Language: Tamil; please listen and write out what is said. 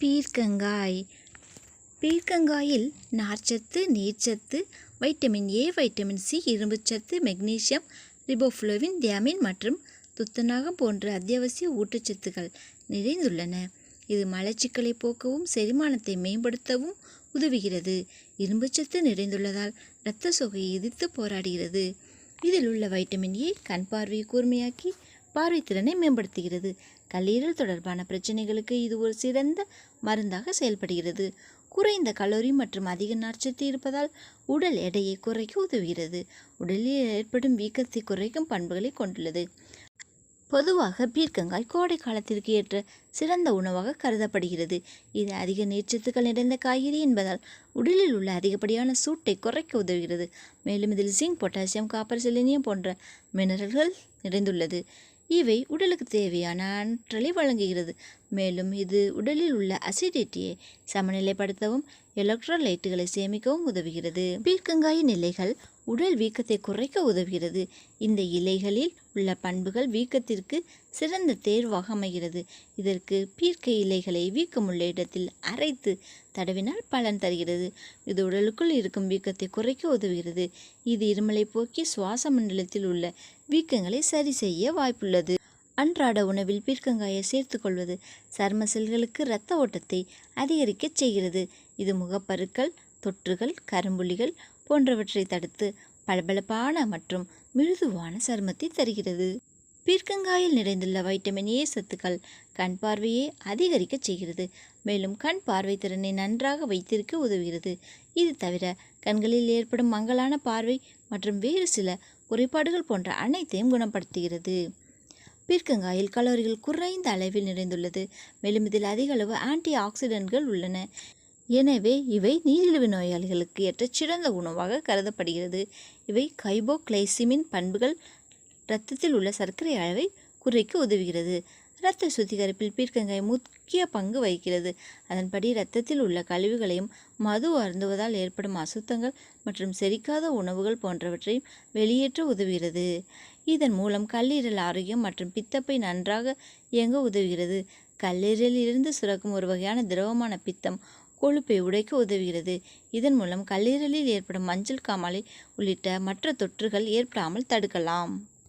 பீர்க்கங்காய். பீர்க்கங்காயில் நார்ச்சத்து நீர்ச்சத்து வைட்டமின் ஏ வைட்டமின் சி இரும்புச்சத்து மெக்னீசியம் ரிபோஃப்ளோவின் தியாமின் மற்றும் துத்தநாகம் போன்ற அத்தியாவசிய ஊட்டச்சத்துக்கள் நிறைந்துள்ளன. இது மலச்சிக்கலை போக்கவும் செரிமானத்தை மேம்படுத்தவும் உதவுகிறது. இரும்புச்சத்து நிறைந்துள்ளதால் இரத்த சோகையை எதிர்த்து போராடுகிறது. இதில் உள்ள வைட்டமின் ஏ கண் பார்வையை கூர்மையாக்கி பார்வைத்திறனை மேம்படுத்துகிறது. கல்லீரல் தொடர்பான பிரச்சனைகளுக்கு இது ஒரு சிறந்த மருந்தாக செயல்படுகிறது. குறைந்த கலோரி மற்றும் அதிக நார்ச்சத்து இருப்பதால் உடல் எடையை குறைக்க உதவுகிறது. உடலில் ஏற்படும் வீக்கத்தை குறைக்கும் பண்புகளை கொண்டுள்ளது. பொதுவாக பீர்க்கங்காய் கோடை காலத்திற்கு ஏற்ற சிறந்த உணவாக கருதப்படுகிறது. இது அதிக நீர்ச்சத்துக்கள் நிறைந்த காய்கறி என்பதால் உடலில் உள்ள அதிகப்படியான சூட்டை குறைக்க உதவுகிறது. மேலும் இதில் ஜிங்க் பொட்டாசியம் காப்பர் செலினியம் போன்ற மினரல்கள் நிறைந்துள்ளது. இவை உடலுக்கு தேவையான ஆற்றலை வழங்குகிறது. மேலும் இது உடலில் உள்ள அசிடிட்டியை சமநிலைப்படுத்தவும் எலக்ட்ரோலைட்டுகளை சேமிக்கவும் உதவுகிறது. பீர்க்கங்காயின் இலைகள் உடல் வீக்கத்தை குறைக்க உதவுகிறது. இந்த இலைகளில் உள்ள பண்புகள் வீக்கத்திற்கு சிறந்த தேர்வாக அமைகிறது. இதற்கு பீர்க்க இலைகளை வீக்கமுள்ள இடத்தில் அரைத்து தடவினால் பலன் தருகிறது. இது உடலுக்குள் இருக்கும் வீக்கத்தை குறைக்க உதவுகிறது. இது இருமலை போக்கி சுவாச மண்டலத்தில் உள்ள வீக்கங்களை சரி செய்ய வாய்ப்புள்ளது. அன்றாட உணவில் பீர்க்கங்காயை சேர்த்துக்கொள்வது சர்ம செல்களுக்கு இரத்த ஓட்டத்தை அதிகரிக்கச் செய்கிறது. இது முகப்பருக்கள் தொற்றுகள் கரும்புள்ளிகள் போன்றவற்றை தடுத்து பளபளப்பான மற்றும் மிருதுவான சருமத்தை தருகிறது. பீர்க்கங்காயில் நிறைந்துள்ள வைட்டமின் ஏ சத்துக்கள் கண் பார்வையை அதிகரிக்கச் செய்கிறது. மேலும் கண் பார்வை திறனை நன்றாக வைத்திருக்க உதவுகிறது. இது தவிர கண்களில் ஏற்படும் மங்கலான பார்வை மற்றும் வேறு சில குறைபாடுகள் போன்ற அனைத்தையும் குணப்படுத்துகிறது. பீர்க்கங்காயில் கலோரிகள் குறைந்த அளவில் நிறைந்துள்ளது. மேலும் இதில் அதிக அளவு ஆன்டி ஆக்சிடென்ட்கள் உள்ளன. எனவே இவை நீரிழிவு நோயாளிகளுக்கு ஏற்ற சிறந்த உணவாக கருதப்படுகிறது. இவை கைபோக்ளைசிமின் பண்புகள் இரத்தத்தில் உள்ள சர்க்கரை அளவை குறைக்க உதவுகிறது. இரத்த சுத்திகரிப்பில் பீர்க்கங்காய் முக்கிய பங்கு வகிக்கிறது. அதன்படி இரத்தத்தில் உள்ள கழிவுகளையும் மது அருந்துவதால் ஏற்படும் அசுத்தங்கள் மற்றும் செரிக்காத உணவுகள் போன்றவற்றையும் வெளியேற்ற உதவுகிறது. இதன் மூலம் கல்லீரல் ஆரோக்கியம் மற்றும் பித்தப்பை நன்றாக இயங்க உதவுகிறது. கல்லீரலில் இருந்து சுரக்கும் ஒரு வகையான திரவமான பித்தம் கொழுப்பை உடைக்க உதவுகிறது. இதன் மூலம் கல்லீரலில் ஏற்படும் மஞ்சள் காமாலை உள்ளிட்ட மற்ற தொற்றுகள் ஏற்படாமல் தடுக்கலாம்.